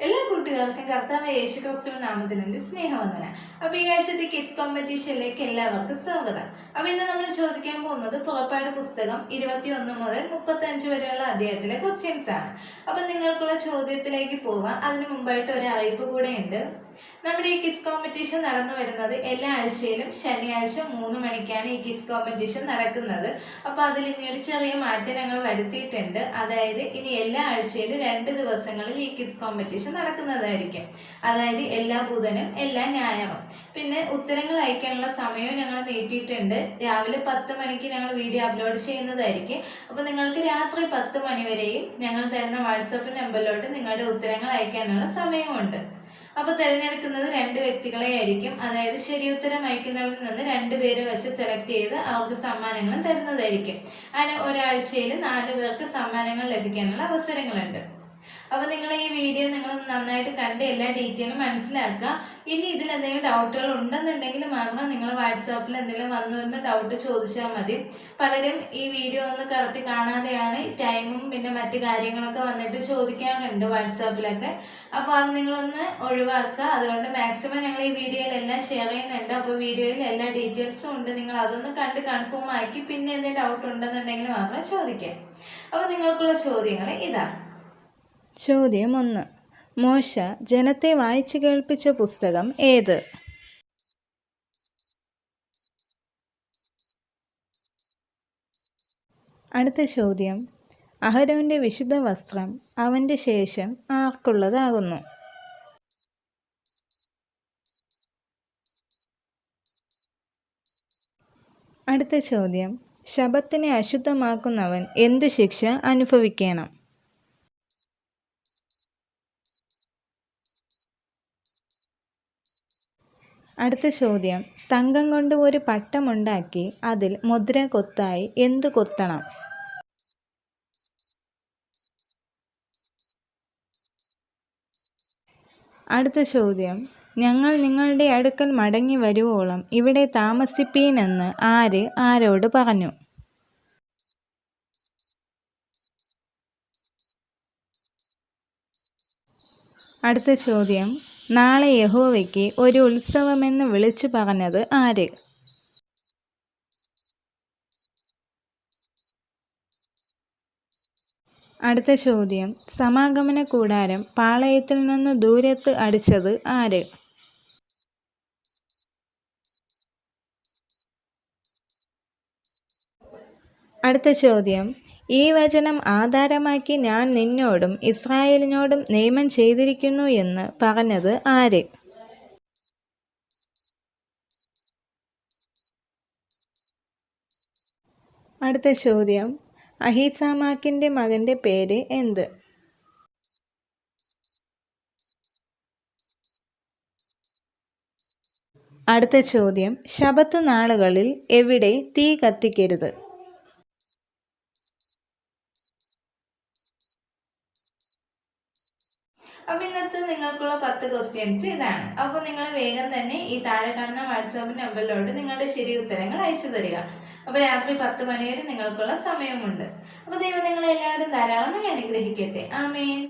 എല്ലാ കൂട്ടുകാർക്കും കർത്താവ് യേശു ക്രിസ്തു നാമത്തിലെന്റെ സ്നേഹവന്ദന. അപ്പൊ ഈ ആഴ്ചത്തെ കിസ് കോമ്പറ്റീഷനിലേക്ക് എല്ലാവർക്കും സ്വാഗതം. അപ്പൊ ഇന്ന് നമ്മൾ ചോദിക്കാൻ പോകുന്നത് പുറപ്പാട് പുസ്തകം ഇരുപത്തി ഒന്ന് മുതൽ മുപ്പത്തി അഞ്ച് വരെയുള്ള അധ്യായത്തിലെ ക്വസ്റ്റ്യൻസ് ആണ്. അപ്പൊ നിങ്ങൾക്കുള്ള ചോദ്യത്തിലേക്ക് പോവാം. അതിനു മുമ്പായിട്ട് ഒരു അറിയിപ്പ് കൂടെ ഉണ്ട്. നമ്മുടെ ഈ കിസ് കോമ്പറ്റീഷൻ നടന്നു വരുന്നത് എല്ലാ ആഴ്ചയിലും ശനിയാഴ്ച മൂന്ന് മണിക്കാണ് ഈ കിസ് കോമ്പറ്റീഷൻ നടക്കുന്നത്. അപ്പൊ അതിൽ ഇനി ചെറിയ മാറ്റം ഞങ്ങൾ വരുത്തിയിട്ടുണ്ട്. അതായത് ഇനി എല്ലാ ആഴ്ചയിലും രണ്ട് ദിവസങ്ങളിൽ ഈ കിസ് കോമ്പറ്റീഷൻ നടക്കുന്നതായിരിക്കും. അതായത് എല്ലാ ബുധനും എല്ലാ ഞായറും. പിന്നെ ഉത്തരങ്ങൾ അയക്കാനുള്ള സമയവും ഞങ്ങൾ നീട്ടിയിട്ടുണ്ട്. രാവിലെ പത്ത് മണിക്ക് ഞങ്ങൾ വീഡിയോ അപ്ലോഡ് ചെയ്യുന്നതായിരിക്കും. അപ്പോൾ നിങ്ങൾക്ക് രാത്രി പത്ത് മണി വരെയും ഞങ്ങൾ തരുന്ന വാട്സപ്പ് നമ്പറിലോട്ട് നിങ്ങളുടെ ഉത്തരങ്ങൾ അയക്കാനുള്ള സമയമുണ്ട്. അപ്പൊ തിരഞ്ഞെടുക്കുന്നത് രണ്ട് വ്യക്തികളെ ആയിരിക്കും. അതായത് ഉത്തരം അയക്കുന്നവരിൽ നിന്ന് രണ്ട് പേര് വെച്ച് സെലക്ട് ചെയ്ത് അവർക്ക് സമ്മാനങ്ങൾ തരുന്നതായിരിക്കും. അങ്ങനെ ഒരാഴ്ചയിൽ നാല് പേർക്ക് സമ്മാനങ്ങൾ ലഭിക്കാനുള്ള അവസരങ്ങളുണ്ട്. അപ്പൊ നിങ്ങൾ ഈ വീഡിയോ നിങ്ങൾ നന്നായിട്ട് കണ്ട് എല്ലാ ഡീറ്റെയിലും മനസ്സിലാക്കുക. ഇനി ഇതിൽ എന്തെങ്കിലും ഡൗട്ടുകൾ ഉണ്ടെന്നുണ്ടെങ്കിൽ മാത്രം നിങ്ങൾ വാട്സാപ്പിൽ എന്തെങ്കിലും വന്നു എന്ന് ഡൗട്ട് ചോദിച്ചാൽ മതി. പലരും ഈ വീഡിയോ ഒന്ന് കറക്റ്റ് കാണാതെയാണ് ടൈമും പിന്നെ മറ്റു കാര്യങ്ങളൊക്കെ വന്നിട്ട് ചോദിക്കാറുണ്ട് വാട്സാപ്പിലൊക്കെ അപ്പോൾ അത് നിങ്ങളൊന്ന് ഒഴിവാക്കുക. അതുകൊണ്ട് മാക്സിമം ഞങ്ങൾ ഈ വീഡിയോയിലെല്ലാം ഷെയർ ചെയ്യുന്നുണ്ട്. അപ്പോൾ വീഡിയോയിൽ എല്ലാ ഡീറ്റെയിൽസും ഉണ്ട്. നിങ്ങൾ അതൊന്ന് കണ്ട് കൺഫേം ആക്കി പിന്നെ എന്തെങ്കിലും ഡൗട്ട് ഉണ്ടെന്നുണ്ടെങ്കിൽ മാത്രം ചോദിക്കാം. അപ്പോൾ നിങ്ങൾക്കുള്ള ചോദ്യങ്ങൾ ഇതാണ് ചോദ്യം ഒന്ന്. മോശ ജനത്തെ വായിച്ചു കേൾപ്പിച്ച പുസ്തകം ഏത്? അടുത്ത ചോദ്യം. അഹരോന്റെ വിശുദ്ധ വസ്ത്രം അവന്റെ ശേഷം ആർക്കുള്ളതാകുന്നു? അടുത്ത ചോദ്യം. ശബത്തിനെ അശുദ്ധമാക്കുന്നവൻ എന്ത് ശിക്ഷ അനുഭവിക്കണം? അടുത്ത ചോദ്യം. തങ്കം കൊണ്ട് ഒരു പട്ടമുണ്ടാക്കി അതിൽ മുദ്ര കൊത്തായി എന്തു കൊത്തണം? അടുത്ത ചോദ്യം. ഞങ്ങൾ നിങ്ങളുടെ അടുക്കൽ മടങ്ങി വരുവോളം ഇവിടെ താമസിപ്പീനെന്ന് ആര് ആരോട് പറഞ്ഞു? അടുത്ത ചോദ്യം. നാളെ യഹോവയ്ക്ക് ഒരു ഉത്സവമെന്ന് വിളിച്ചു പറഞ്ഞത് ആര്? അടുത്ത ചോദ്യം. സമാഗമന കൂടാരം പാളയത്തിൽ നിന്ന് ദൂരത്ത് അടിച്ചത് ആര്? അടുത്ത ചോദ്യം. ഈ വചനം ആധാരമാക്കി ഞാൻ നിന്നോടും ഇസ്രായേലിനോടും നിയമം ചെയ്തിരിക്കുന്നു എന്ന് പറഞ്ഞത് ആര്? അടുത്ത ചോദ്യം. അഹീസാമാക്കിന്റെ മകന്റെ പേര് എന്ത്? അടുത്ത ചോദ്യം. ശബത്ത് നാളുകളിൽ എവിടെ തീ കത്തിക്കരുത്? അപ്പൊ ഇന്നത്തെ നിങ്ങൾക്കുള്ള പത്ത് ക്വസ്റ്റ്യൻസ് ഇതാണ്. അപ്പൊ നിങ്ങൾ വേഗം തന്നെ ഈ താഴെ കാണുന്ന വാട്സാപ്പ് നമ്പറിലോട്ട് നിങ്ങളുടെ ശരി ഉത്തരങ്ങൾ അയച്ചു തരിക. അപ്പൊ രാത്രി പത്ത് മണി വരെ നിങ്ങൾക്കുള്ള സമയമുണ്ട്. അപ്പൊ ദൈവം നിങ്ങളെ എല്ലാവരും ധാരാളമായി അനുഗ്രഹിക്കട്ടെ. ആമേൻ.